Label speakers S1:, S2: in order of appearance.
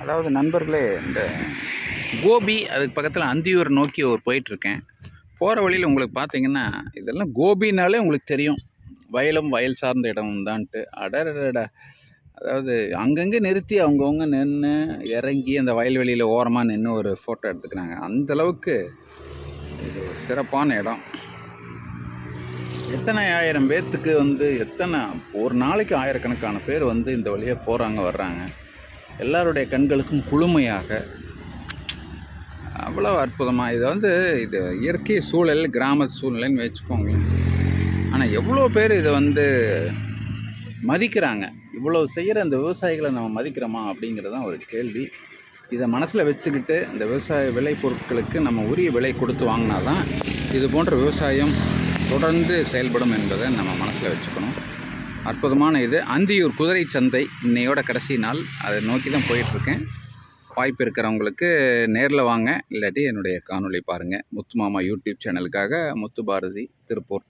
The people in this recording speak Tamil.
S1: அதாவது நண்பர்களே இந்த கோபி அதுக்கு பக்கத்தில் அந்தியூர் நோக்கி ஒரு போயிட்டுருக்கேன். போகிற வழியில் உங்களுக்கு பார்த்தீங்கன்னா இதெல்லாம் கோபினாலே உங்களுக்கு தெரியும். வயலும் வயல் சார்ந்த இடமும் தான்ட்டு அடடட அதாவது அங்கங்கே நிறுத்தி அவங்கவுங்க நின்று இறங்கி அந்த வயல்வெளியில் ஓரமாக நின்று ஒரு ஃபோட்டோ எடுத்துக்கிறாங்க. அந்த அளவுக்கு இது ஒரு சிறப்பான இடம். எத்தனை ஆயிரம் பேர்த்துக்கு வந்து எத்தனை ஒரு நாளைக்கு ஆயிரக்கணக்கான பேர் வந்து இந்த வழியாக போகிறாங்க வர்றாங்க. எல்லாருடைய கண்களுக்கும் குளுமையாக அவ்வளோ அற்புதமாக இதை வந்து இது இயற்கை சூழல் கிராம சூழ்நிலைன்னு வச்சுக்கோங்களேன். ஆனால் எவ்வளோ பேர் இதை வந்து மதிக்கிறாங்க? இவ்வளோ செய்கிற அந்த விவசாயிகளை நம்ம மதிக்கிறோமா அப்படிங்கிறது தான் ஒரு கேள்வி. இதை மனசில் வச்சுக்கிட்டு இந்த விவசாய விலை பொருட்களுக்கு நம்ம உரிய விலை கொடுத்து வாங்கினா தான் இது போன்ற விவசாயம் தொடர்ந்து செயல்படும் என்பதை நம்ம மனசில் வச்சுக்கணும். அற்புதமான இது. அந்தியூர் குதிரை சந்தை இன்னையோட கடைசி நாள். அதை நோக்கி தான் போயிட்டுருக்கேன். வாய்ப்பு இருக்கிறவங்களுக்கு நேரில் வாங்க. இல்லாட்டி என்னுடைய காணொலி பாருங்கள் முத்து மாமா யூடியூப் சேனலுக்காக முத்து பாரதி திருப்பூர்.